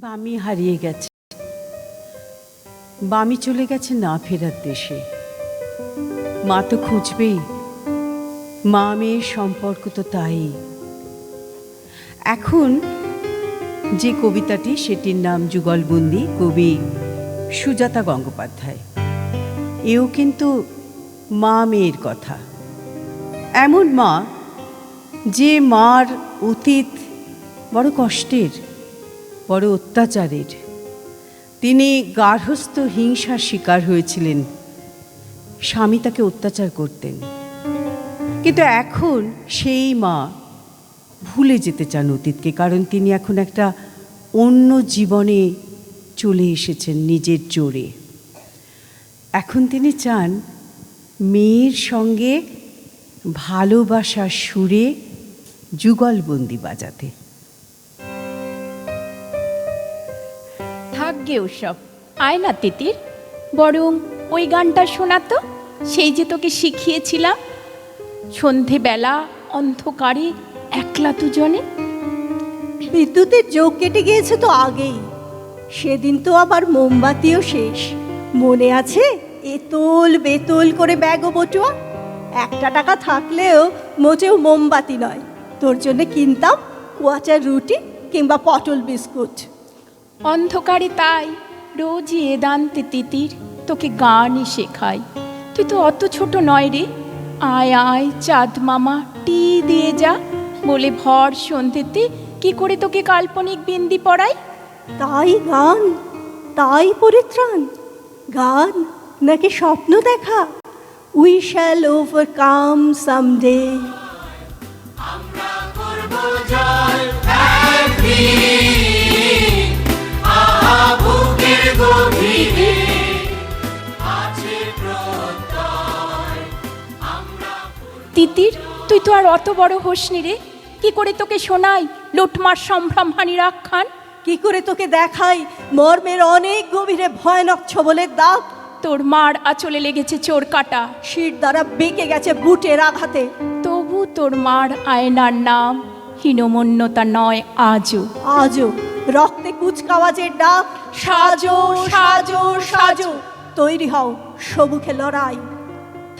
বামি হারিয়ে গেছে। বামি চলে গেছে না ফেরার দেশে। মা তো খুঁজবেই। মা মেয়ের সম্পর্ক তো তাই। এখন যে কবিতাটি, সেটির নাম যুগলবন্দি কবি সুজাতা গঙ্গোপাধ্যায়। এও কিন্তু মা মেয়ের কথা। এমন মা যে মার অতীত বড় কষ্টের। বড় অত্যাচারের। তিনি গার্হস্থ হিংসার শিকার হয়েছিলেন। স্বামী তাকে অত্যাচার করতেন। কিন্তু এখন সেই মা ভুলে যেতে চান অতীতকে, কারণ তিনি এখন একটা অন্য জীবনে চলে এসেছেন নিজের জোরে। এখন তিনি চান মেয়ের সঙ্গে ভালোবাসার সুরে যুগলবন্দি বাজাতে। থাকগে ওসব আয় না তিতির, বরং ওই গানটা শোনাতো সেই যে তোকে শিখিয়েছিলাম। সন্ধেবেলা অন্ধকারে একলা দুজনে। বিদ্যুতের যোগ কেটে গিয়েছে তো আগেই। সেদিন তো আবার মোমবাতিও শেষ। মনে আছে? এতল বেতল করে ব্যাগও বটুয়া। একটা টাকা থাকলেও মোটেও মোমবাতি নয়। তোর জন্য কিনতাম কুয়াচার রুটি কিংবা পটল বিস্কুট। অন্ধকারে তাই রোজই এ দান্তে তিতির, তোকে গানই শেখাই। তুই তো অত ছোট নয় রে। আয় আয়, চাঁদ মামা, টি দিয়ে যা। বলে ভর সন্ধেতে কি করে তোকে কাল্পনিক বিন্দি পড়াই? তাই গান, তাই পরিত্রাণ। গান নাকি স্বপ্ন দেখা। We shall overcome someday Titir তুই তো আর অত বড় হোসনি রে। কি করে তোকে শোনাই লুটমার সম্ভ্রম হানির আখ্যান? কি করে তোকে দেখাই মর্মের অনেক গভীরে ভয়ানক ছবলের দাগ? তোর মার আঁচলে লেগেছে চোর কাটা। শির দ্বারা বেঁকে গেছে বুটের আঘাতে। তবু তোর মার আয়নার নাম হীনমন্যতা নয় আজও। আজও। রক্তে কুচকাওয়াজের ডাক সাজো সাজো সাজো। তৈরি হও সবুখে লড়াই।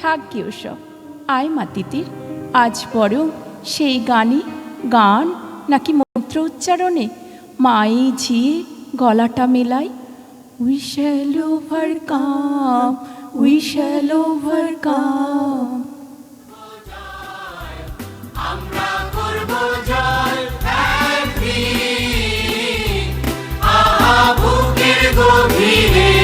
থাক কি ওসব। আয় মা তিতির আজ বরং সেই গানে গান নাকি মন্ত্র উচ্চারণে? মাই ঝিয়ে গলাটা মেলাই। We shall overcome. We shall overcome বুকের গভীরে